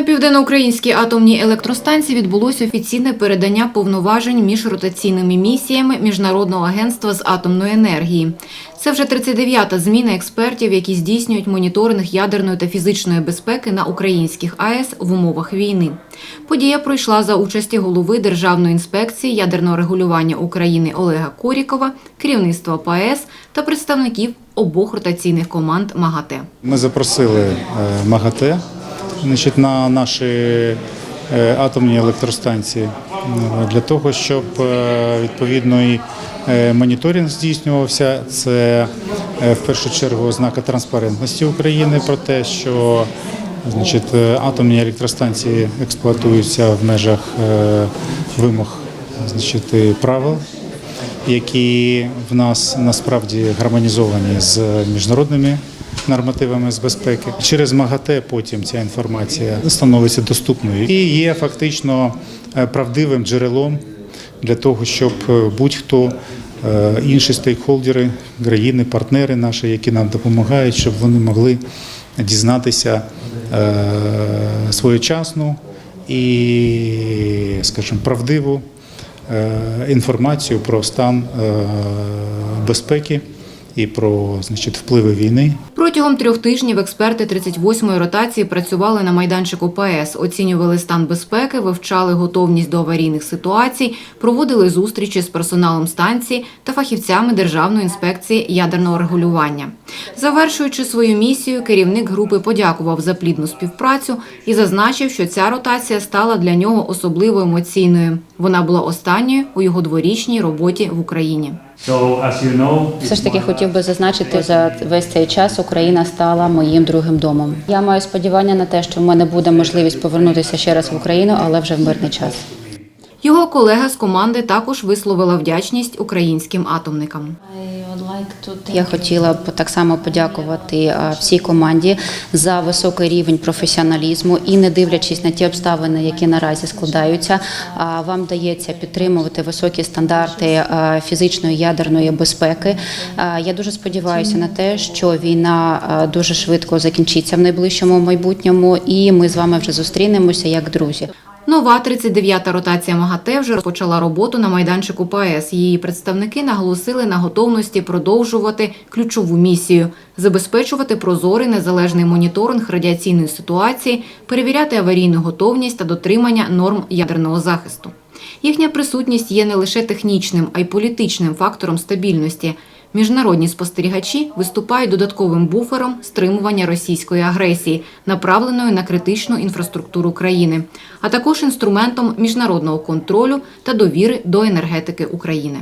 На південноукраїнській атомній електростанції відбулося офіційне передання повноважень між ротаційними місіями Міжнародного агентства з атомної енергії. Це вже 39-та зміна експертів, які здійснюють моніторинг ядерної та фізичної безпеки на українських АЕС в умовах війни. Подія пройшла за участі голови Державної інспекції ядерного регулювання України Олега Корікова, керівництва ПАЕС та представників обох ротаційних команд МАГАТЕ. Ми запросили е, МАГАТЕ значить, на наші е, атомні електростанції для того, щоб е, відповідний е, моніторинг здійснювався. Це в першу чергу ознака транспарентності України про те, що значить, атомні електростанції експлуатуються в межах вимог значить, правил які в нас насправді гармонізовані з міжнародними нормативами з безпеки. Через МАГАТЕ потім ця інформація становиться доступною і є фактично е, правдивим джерелом для того, щоб е, будь-хто е, інші стейкхолдери, країни, партнери наші, які нам допомагають, щоб вони могли дізнатися своєчасну і, скажімо, правдиву інформацію про стан безпеки і про значить, впливи війни Протягом трьох тижнів експерти 38-ї ротації працювали на майданчику ПАЕС, оцінювали стан безпеки, вивчали готовність до аварійних ситуацій, проводили зустрічі з персоналом станції та фахівцями Державної інспекції ядерного регулювання. Завершуючи свою місію, керівник групи подякував за плідну співпрацю і зазначив, що ця ротація стала для нього особливо емоційною. Вона була останньою у його дворічній роботі в Україні. Все ж таки хотів би зазначити, за весь цей час Україна стала моїм другим домом. Я маю сподівання на те, що в мене буде можливість повернутися ще раз в Україну, але вже в мирний час. Його колега з команди також висловила вдячність українським атомникам. Я хотіла б так само подякувати всій команді за високий рівень професіоналізму і не дивлячись на ті обставини, які наразі складаються, вам дається підтримувати високі стандарти а, фізичної ядерної безпеки. Я дуже сподіваюся на те, що війна дуже швидко закінчиться в найближчому майбутньому, і ми з вами вже зустрінемося як друзі. Нова 39-та ротація МАГАТЕ вже розпочала роботу на майданчику ПАЕС. Її представники наголосили на готовності продовжувати ключову місію – забезпечувати прозорий незалежний моніторинг радіаційної ситуації, перевіряти аварійну готовність та дотримання норм ядерного захисту. Їхня присутність є не лише технічним, а й політичним фактором стабільності. Міжнародні спостерігачі виступають додатковим буфером стримування російської агресії, направленої на критичну інфраструктуру країни, а також інструментом міжнародного контролю та довіри до енергетики України.